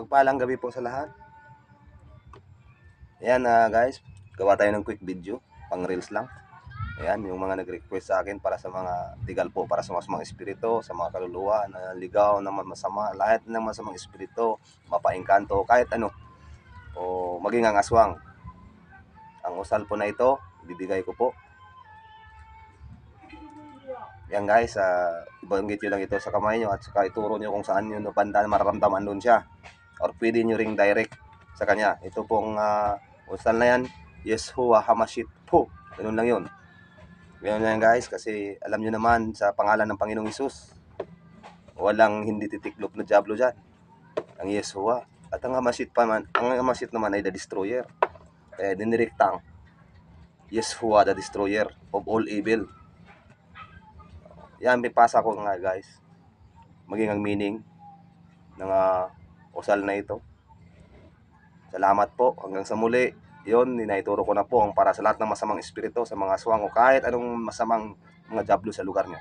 Mapagpalang gabi po sa lahat. Ayan na guys, gawa tayo ng quick video, pang reels lang. Ayan, yung mga nag-request sa akin para sa mga tigal po, para sa mga espiritu, sa mga kaluluwa na ligaw, na masama, lahat ng masamang espiritu, mapaingkanto, kahit ano, o maging ang aswang. Ang usal po na ito, bibigay ko po. Yan guys, uh, ibanggit nyo lang ito sa kamay nyo at saka ituro nyo kung saan nyo napanda mararamdaman doon siya. Or pwede nyo ring direct sa kanya. Ito pong uh, usal na yan, Yeshua Hamashit po. Ganun lang yun. Ganun lang guys, kasi alam nyo naman sa pangalan ng Panginoong Isus, walang hindi titiklop na Diablo dyan. Ang Yeshua. At ang Hamashit pa man, ang Hamashit naman ay the destroyer. Kaya dinirektang Yeshua the destroyer of all evil. Yan, may pasa ko nga guys. Maging ang meaning ng uh, usal na ito. Salamat po. Hanggang sa muli. Yun, ninaituro ko na po ang para sa lahat ng masamang espiritu, sa mga aswang o kahit anong masamang mga jablo sa lugar niyo.